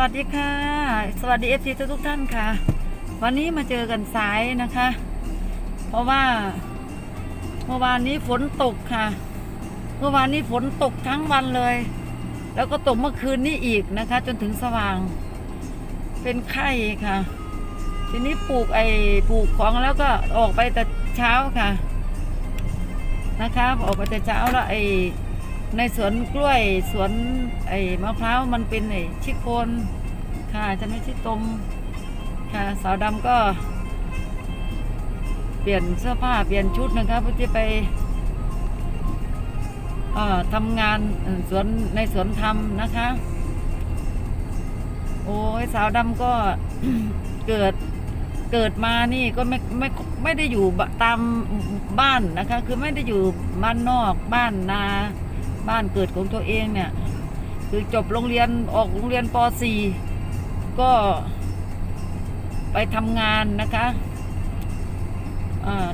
วัสดีค่ะ สวัสดีเอฟซีทุกท่านค่ะ วันนี้มาเจอกันสายนะคะ เพราะว่าเมื่อวานนี้ฝนตกค่ะ เมื่อวานนี้ฝนตกทั้งวันเลย แล้วก็ตกเมื่อคืนนี้อีกนะคะ จนถึงสว่าง เป็นไข้ค่ะ ทีนี้ปลูกไอ้ปลูกของแล้วก็ออกไปแต่เช้าค่ะ นะคะ ออกไปแต่เช้าแล้วไอ้ ในสวนกล้วยสวนไอ้มะพร้าวมันเป็นไอ้ชิโคนค่ะจะไม่ใช่ตมค่ะสาวดำก็เปลี่ยนเสื้อผ้าเปลี่ยนชุดนะคะเพื่อที่ไปทำงานสวนในสวนธรรมนะคะ โอ้ยสาวดำก็เกิดเกิดมานี่ก็ไม่ไม่ไม่ได้อยู่ตามบ้านนะคะ คือไม่ได้อยู่บ้านนอกบ้านนา บ้านเกิดของตัวเองเนี่ย คือจบโรงเรียนออกโรงเรียนป .4 ก็ไปทำงานนะคะ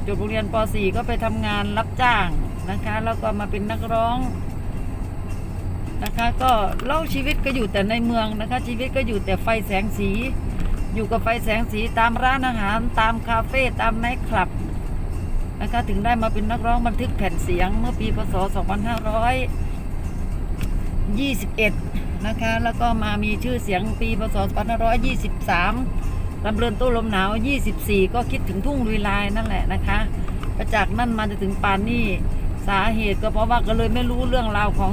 จบโรงเรียนป .4 ก็ไปทำงานรับจ้างนะคะ แล้วก็มาเป็นนักร้องนะคะก็เล่าชีวิตก็อยู่แต่ในเมืองนะคะ ชีวิตก็อยู่แต่ไฟแสงสี อยู่กับไฟแสงสีตามร้านอาหาร ตามคาเฟ่ตามไนท์คลับ นะคะถึงได้มาเป็นนักร้องบันทึกแผ่นเสียงเมื่อปีพศ 2521 นะคะ แล้วก็มามีชื่อเสียงปีพศ 2523ลำเรือนตู้ลมหนาว 24 ก็คิดถึงทุ่งลุยลายนั่นแหละนะคะก็จากนั่นมาจนถึงปานนี่สาเหตุก็เพราะว่าก็เลยไม่รู้เรื่องราวของ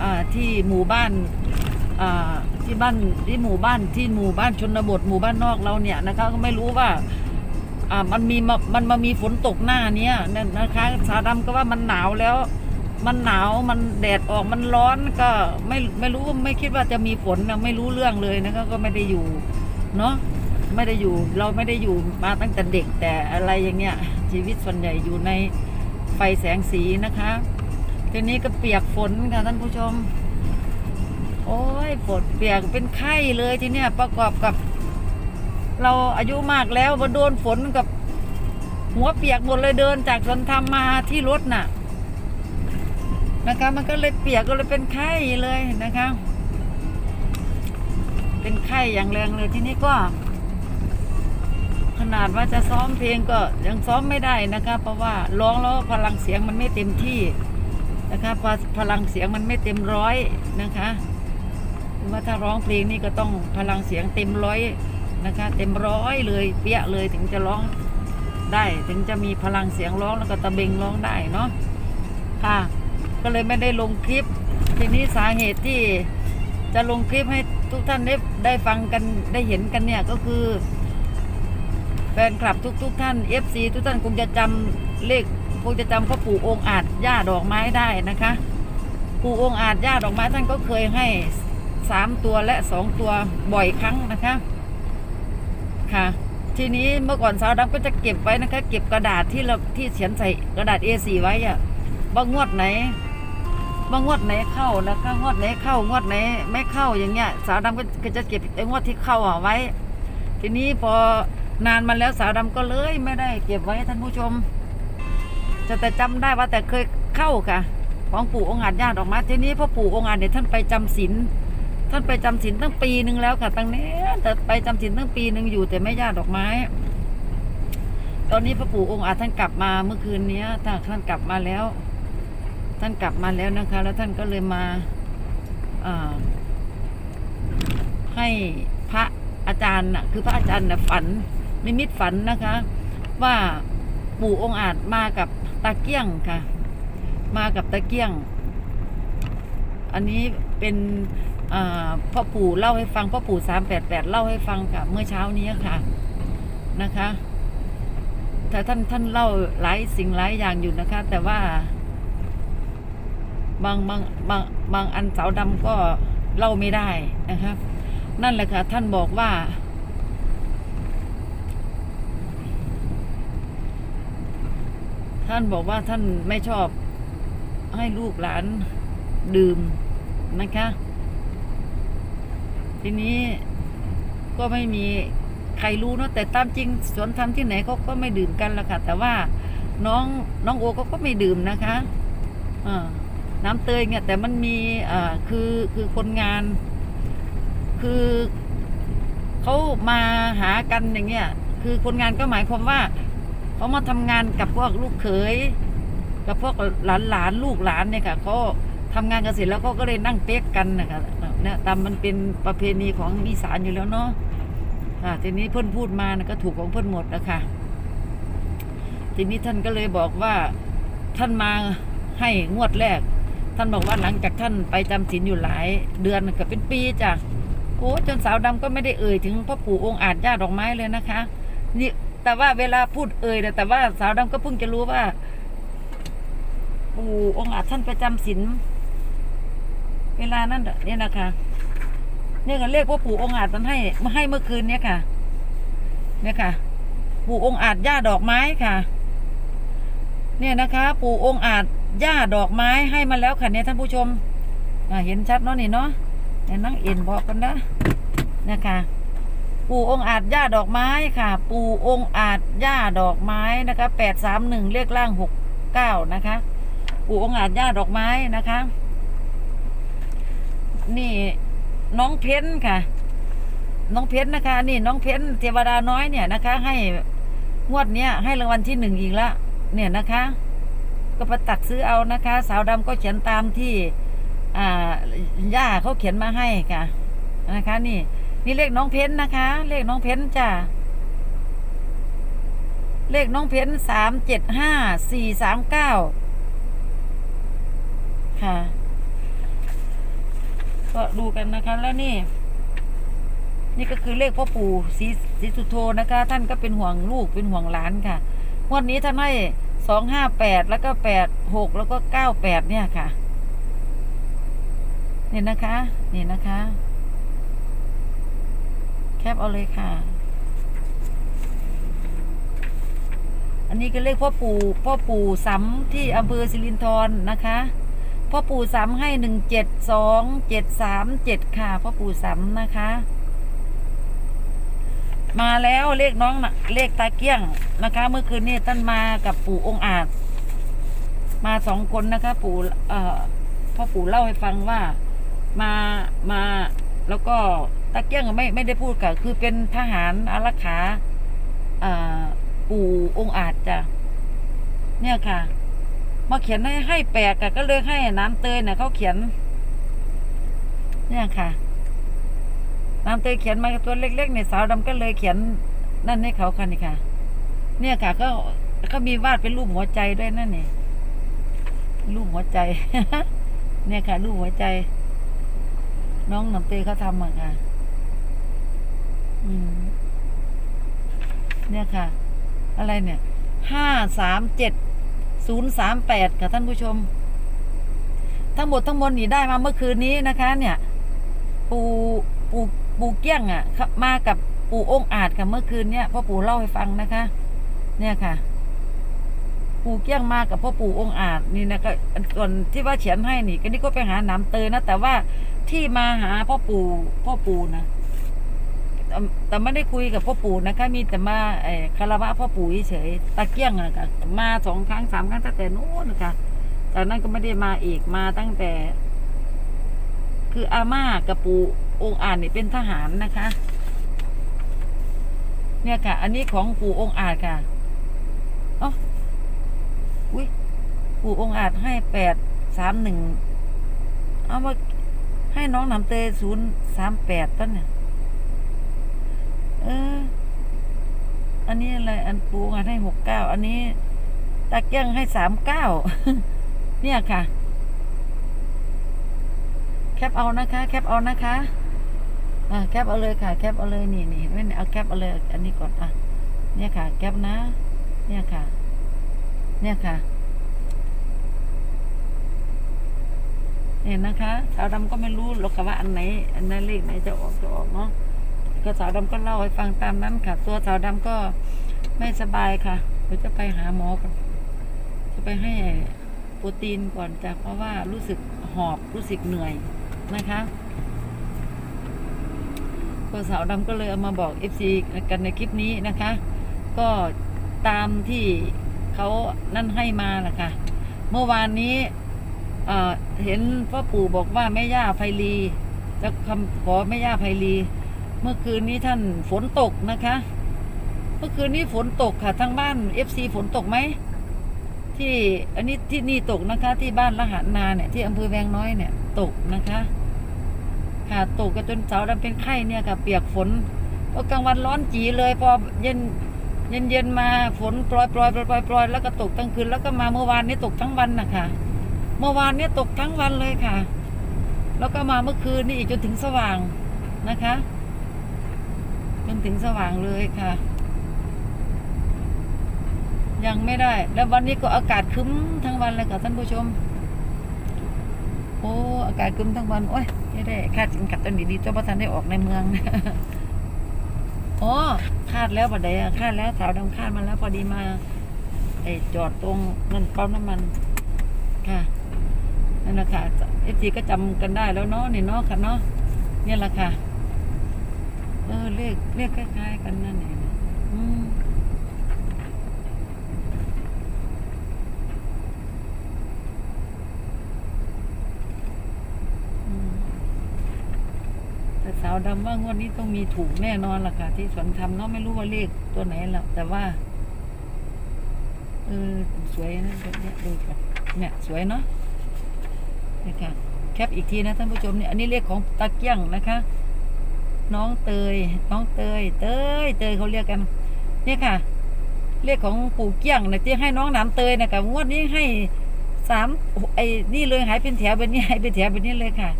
อที่หมู่บ้านที่บ้านที่หมู่บ้านที่หมู่บ้านชนบทหมู่บ้านนอกเราเนี่ยนะคะก็ไม่รู้ว่า อ่ามันมีมามันมามีฝนตกหน้าเนี้ยนั่นะคะสาดำก็ว่ามันหนาวแล้ว มันหนาวมันแดดออกมันร้อนก็ไม่ไม่รู้ไม่คิดว่าจะมีฝนนะไม่รู้เรื่องเลยนะคะก็ไม่ได้อยู่เนาะไม่ได้อยู่เราไม่ได้อยู่มาตั้งแต่เด็กแต่อะไรอย่างเงี้ย ชีวิตส่วนใหญ่อยู่ในไฟแสงสีนะคะทีนี้ก็เปียกฝนค่ะท่านผู้ชม โอ้ยฝนเปียกเป็นไข้เลยทีเนี้ยประกอบกับ เราอายุมากแล้วมาโดนฝนกับ หัวเปียกหมดเลยเดินจากสวนธรรมมาที่รถน่ะ นะคะ มันก็เลยเปียกก็เลยเป็นไข้เลยนะคะ เป็นไข้อย่างแรงเลยที่นี้ก็ ขนาดว่าจะซ้อมเพลงก็ยังซ้อมไม่ได้นะคะ เพราะว่าร้องแล้วพลังเสียงมันไม่เต็มที่นะคะพอพลังเสียงมันไม่เต็มร้อยนะคะว่าถ้าร้องเพลงนี่ก็ต้องพลังเสียงเต็มร้อย นะคะ เต็มร้อยเลยเปี้ยเลยถึงจะร้องได้ ถึงจะมีพลังเสียงร้องแล้วก็ตะเบงร้องได้เนาะค่ะ ก็เลยไม่ได้ลงคลิป ทีนี้สาเหตุที่จะลงคลิปให้ทุกท่านได้ได้ฟังกันได้เห็นกันเนี่ยก็คือ แฟนคลับทุกๆทท่าน FC ทุกท่านคงจะจำเลขคงจะจำพ่อปู่องค์อาจย่าดอกไม้ได้นะคะ ปู่องค์อาจย่าดอกไม้ท่านก็เคยให้สามตัวและสองตัวบ่อยครั้งนะคะ ค่ะ ทีนี้เมื่อก่อนสาวดำก็จะเก็บไว้นะคะ เก็บกระดาษที่เราที่เขียนใส่กระดาษ A4 ไว้อะว่างวดไหนว่างวดไหนเข้านะคะงวดไหนเข้างวดไหนไม่เข้าอย่างเงี้ย สาวดำก็ก็จะเก็บไอ้งวดที่เข้าอะไว้ ทีนี้พอนานมาแล้วสาวดำก็เลยไม่ได้เก็บไว้ท่านผู้ชม จะแต่จำได้ว่าแต่เคยเข้าค่ะ ของปู่องค์อาจญาติออกมา ทีนี้พ่อปู่องค์อาจเนี่ยท่านไปจำศีล ท่านไปจำศีลตั้งปีหนึ่งแล้วค่ะ ตั้งนี้แต่ไปจำศีลตั้งปีหนึ่งอยู่แต่ไม่ญาติดอกไม้ ตอนนี้พ่อปู่องค์อาจท่านกลับมาเมื่อคืนเนี้ยท่านท่านกลับมาแล้ว ท่านกลับมาแล้วนะคะ แล้วท่านก็เลยมาอให้พระอาจารย์น่ะคือพระอาจารย์น่ะฝันนิมิตฝันนะคะ ว่าปู่องค์อาจมากับตาเกี้ยงค่ะ มากับตาเกี้ยง อันนี้เป็น พ่อปู่เล่าให้ฟังพ่อปู่สามแปดแปดเล่าให้ฟังค่ะเมื่อเช้านี้ค่ะนะคะแต่ท่านท่านเล่าหลายสิ่งหลายอย่างอยู่นะคะ แต่ว่า บางบางบางบางอันสาวดำก็เล่าไม่ได้นะคะนั่นแหละค่ะ ท่านบอกว่า ท่านบอกว่าท่านไม่ชอบให้ลูกหลานดื่มนะคะ ทีนี้ก็ไม่มีใครรู้เนอะแต่ตามจริงสวนธรรมที่ไหนเขาก็ไม่ดื่มกันละค่ะ แต่ว่าน้องน้องโอเขาก็ไม่ดื่มนะคะน้ำเตยเนี่ยแต่มันมีคือคือคนงาน คือเขามาหากันอย่างเงี้ยคือคนงานก็หมายความว่าเขามาทำงานกับพวกลูกเขยกับพวกหลานหลานลูกหลานเนี่ยค่ะเขาทำงานกันเสร็จแล้วเขาก็เลยนั่งเป๊กกันนะคะ นี่ยตามมันเป็นประเพณีของอีสานอยู่แล้วเนาะอ่าทีนี้เพื่อนพูดมานะก็ถูกของเพื่อนหมดนะคะทีนี้ท่านก็เลยบอกว่าท่านมาให้งวดแรก ท่านบอกว่าหลังจากท่านไปจำศีลอยู่หลาย เดือนก็เป็นปีจ้ะโอ้จนสาวดำก็ไม่ได้เอ่ยถึงพ่อปู่องค์อาจญาดอกไม้เลยนะคะนี่แต่ว่าเวลาพูดเอ่ยแต่ว่าสาวดำก็เพิ่งจะรู้ว่า ปู่องค์อาจท่านประจำศีล เวลานั้นเนี่ยนะคะเนี่ยก็เรียกว่าปู่องอาจท่านให้มาให้เมื่อคืนเนี่ยค่ะ เนี่ยค่ะ ปู่องอาจย่าดอกไม้ค่ะ เนี่ยนะคะ ปู่องอาจย่าดอกไม้ให้มาแล้วค่ะเนี่ยท่านผู้ชมเห็นชัดเนาะนี่เนาะเนี่ยนั่งเอ็นบอกกันนะนะคะ ปู่องอาจย่าดอกไม้ค่ะ ปู่องอาจย่าดอกไม้นะคะแปดสามหนึ่งเลขล่างหกเก้านะคะ ปู่องอาจย่าดอกไม้นะคะ นี่น้องเพ้นค่ะ น้องเพ้นนะคะ นี่น้องเพ้นเทวดาน้อยเนี่ยนะคะ ให้งวดเนี้ยให้รางวัลที่หนึ่งอีกละเนี่ยนะคะ ก็ไปตักซื้อเอานะคะ สาวดำก็เขียนตามที่ อ่าย่าเขาเขียนมาให้ค่ะ นะคะ นี่ นี่เลขน้องเพ้นนะคะ เลขน้องเพ้นจ้ะเลขน้องเพ้นสามเจ็ดห้าสี่สามเก้าค่ะ ก็ดูกันนะคะ แล้วนี่ นี่ก็คือเลขพ่อปู่ศรีสุโธนะคะ ท่านก็เป็นห่วงลูกเป็นห่วงหลานค่ะงวดนี้ท่านให้สองห้าแปดแล้วก็แปดหกแล้วก็เก้าแปดเนี่ยค่ะนี่นะคะ นี่นะคะ แคปเอาเลยค่ะ อันนี้ก็เลขพ่อปู่พ่อปู่สำที่อำเภอสิรินธรนะคะ พ่อปู่สำให้หนึ่งเจ็ดสองเจ็ดสามเจ็ดค่ะพ่อปู่สำนะคะ มาแล้วเลขน้องนะเลขตาเกี้ยงนะคะ เมื่อคืนนี้ท่านมากับปู่องอาจ มาสองคนนะคะ ปู่เอ่อพ่อปู่เล่าให้ฟังว่ามามาแล้วก็ตาเกี้ยงไม่ไม่ได้พูดค่ะคือเป็นทหารอารักขาอ่าปู่องอาจจ้ะเนี่ยค่ะ มาเขียนให้ให้แปลกอะก็เลยให้น้ำเตยเนี่ยเขาเขียน เนี่ยค่ะน้ำเตยเขียนมาตัวเล็กๆในยสาวดำก็เลยเขียนนั่นให้เขาค่ะนี่ค่ะ เนี่ยค่ะ ก็ก็มีวาดเป็นรูปหัวใจด้วยนั่นนี่รูปหัวใจ เนี่ยค่ะ รูปหัวใจ น้องน้ำเตยเขาทำอะค่ะ อืม เนี่ยค่ะ อะไรเนี่ยห้าสามเจ็ด ศูนย์สามแปดค่ะท่านผู้ชม ทั้งหมดทั้งมวลนี่ได้มาเมื่อคืนนี้นะคะ เนี่ย ปูปูปูเกี้ยงอะมากับปูองอาจกับเมื่อคืนเนี่ยพ่อปู่เล่าให้ฟังนะคะ เนี่ยค่ะ ปูเกี้ยงมากับพ่อปู่องอาจนี่นะก็ส่วนที่ว่าเขียนให้นี่ก็นี่ก็ไปหาหนามเตยนะแต่ว่าที่มาหาพ่อปู่พ่อปู่นะ แต่แต่ไม่ได้คุยกับพ่อปู่นะคะ มีแต่มาเออคารวะพ่อปู่เฉยๆตะเกียงนะคะมาสองครั้งสามครั้งตั้งแต่นู้นนะคะจากนั้นก็ไม่ได้มาอีกมาตั้งแต่ คืออาม่ากับปู่องค์อาจนี่เป็นทหารนะคะ เนี่ยค่ะ อันนี้ของปู่องค์อาจค่ะอ๋ออุ้ยปู่องค์อาจให้แปดสามหนึ่งเอามาให้น้องนำเตยศูนย์สามแปดต้นเนี่ย ออ อันนี้อะไร อันปูงานให้หกเก้า อันนี้ตะเกียงให้สามเก้า เนี่ยค่ะ แคปเอานะคะ แคปเอานะคะ อ่าแคปเอาเลยค่ะ แคปเอาเลยนี่นี่ไม่เอาแคปเอาเลย อันนี้ก่อน อะ เนี่ยค่ะ แคปนะ เนี่ยค่ะ เนี่ยค่ะเนี่ยนะคะสาวดำก็ไม่รู้หรอกว่าอันไหน อันนั้นเลขไหนจะออกจะออกเนาะ ก็สาวดำก็เล่าให้ฟังตามนั้นค่ะ ตัวสาวดำก็ไม่สบายค่ะเดี๋ยวจะไปหาหมอก่อนจะไปให้โปรตีนก่อนจ้ะเพราะว่ารู้สึกหอบรู้สึกเหนื่อยนะคะก็สาวดำก็เลยเอามาบอก FC กันในคลิปนี้นะคะ ก็ตามที่เขานั่นให้มาแหละค่ะ เมื่อวานนี้เอ่อเห็นพ่อปู่บอกว่าแม่ย่าไพลีจะคำขอแม่ย่าไพลี เมื่อคืนนี้ท่านฝนตกนะคะ เมื่อคืนนี้ฝนตกค่ะทางบ้านเอฟซีฝนตกไหมที่อันนี้ที่นี่ตกนะคะที่บ้านละหันนาเนี่ยที่อำเภอแวงน้อยเนี่ยตกนะคะค่ะตกกันจนเสาวดำเป็นไข้เนี่ยค่ะเปียกฝนพอกลางวันร้อนจีเลยพอเย็นเย็นเย็นมาฝนปล่อยปล่อยปล่อยปล่อยปล่อยแล้วก็ตกทั้งคืนแล้วก็มาเมื่อวานนี้ตกทั้งวันนะคะเมื่อวานนี้ตกทั้งวันเลยค่ะ แล้วก็มาเมื่อคืนนี่อีกจนถึงสว่างนะคะ จนถึงสว่างเลยค่ะ ยังไม่ได้ แล้ววันนี้ก็อากาศคึ้มทั้งวันเลยค่ะท่านผู้ชม โอ้อากาศคึ้มทั้งวันโอ้ยไม่ได้คาดจิงขัดตอนดีๆเจ้าประธานได้ออกในเมืองอ๋อคาดแล้วบัดใดคาดแล้วสาวดำคาดมาแล้วพอดีมาไอจอดตรงนั่นปั๊มน้ำมัน ค่ะนั่นแหละค่ะเอฟซีก็จำกันได้แล้วเนาะนี่เนาะค่ะเนาะเนี่ยแหละค่ะ เออเลขเลขคล้ายๆกันนั่นเองอืมแต่สาวดำว่างวดนี้ต้องมีถูกแน่นอนล่ะค่ะ ที่สวนทำเนาะไม่รู้ว่าเลขตัวไหนหรอกแต่ว่าเออสวยนะแบบเนี้ยดูก่อนเนี่ยสวยเนาะนี่ค่ะแคปอีกทีนะท่านผู้ชมเนี่ยอันนี้เลขของตาเกียงนะคะ น้องเตย น้องเตย เตย เตยเขาเรียกกัน เนี่ยค่ะเลขของปู่เกี้ยงนะที่ให้น้องหนาเตยนะคะงวดนี้ให้สามไอ้นี่เลยหายเป็นแถวแบบนี้หายเป็นแถวแบบนี้เลยค่ะ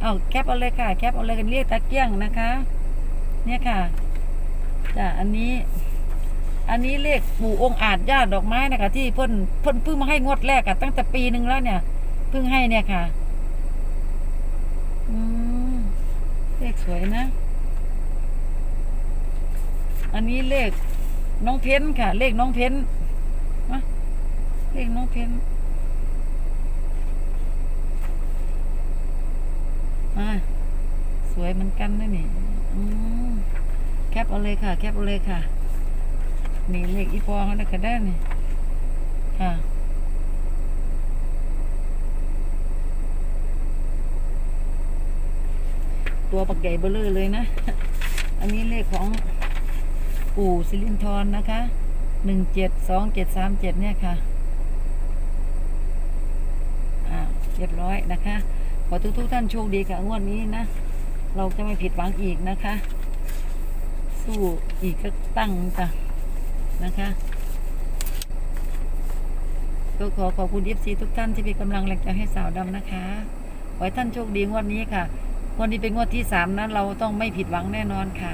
เอาแคปเอาเลยค่ะ แคปเอาเลยกันเรียกตาเกี้ยงนะคะ เนี่ยค่ะจ้ะอันนี้ อันนี้เลขปู่องค์อาจญาติดอกไม้นะคะ ที่เพิ่นเพิ่นเพิ่งมาให้งวดแรกอะตั้งแต่ปีหนึ่งแล้วเนี่ยเพิ่งให้เนี่ยค่ะ อืมเลขสวยนะ อันนี้เลขน้องเพ้นค่ะ เลขน้องเพ้นมะเลขน้องเพ้นอ่าสวยเหมือนกันนะนี่แคปเอาเลยค่ะ แคปเอาเลยค่ะ นี่เลขอีปอเขาได้กระได้นี่ค่ะตัวปักใหญ่เบลอเลยนะ อันนี้เลขของ ปู่สิรินทรนะคะหนึ่งเจ็ดสองเจ็ดสามเจ็ดเนี่ยค่ะอ่าเรียบร้อยนะคะ ขอทุกทุกท่านโชคดีค่ะงวดนี้นะ เราจะไม่ผิดหวังอีกนะคะ สู้อีกก็ตั้งจ้ะนะคะก็ขอขอบคุณเอฟซีทุกท่านที่เป็นกำลังแรงใจให้สาวดำนะคะ ขอให้ท่านโชคดีงวดนี้ค่ะงวดนี้เป็นงวดที่สามนะเราต้องไม่ผิดหวังแน่นอนค่ะ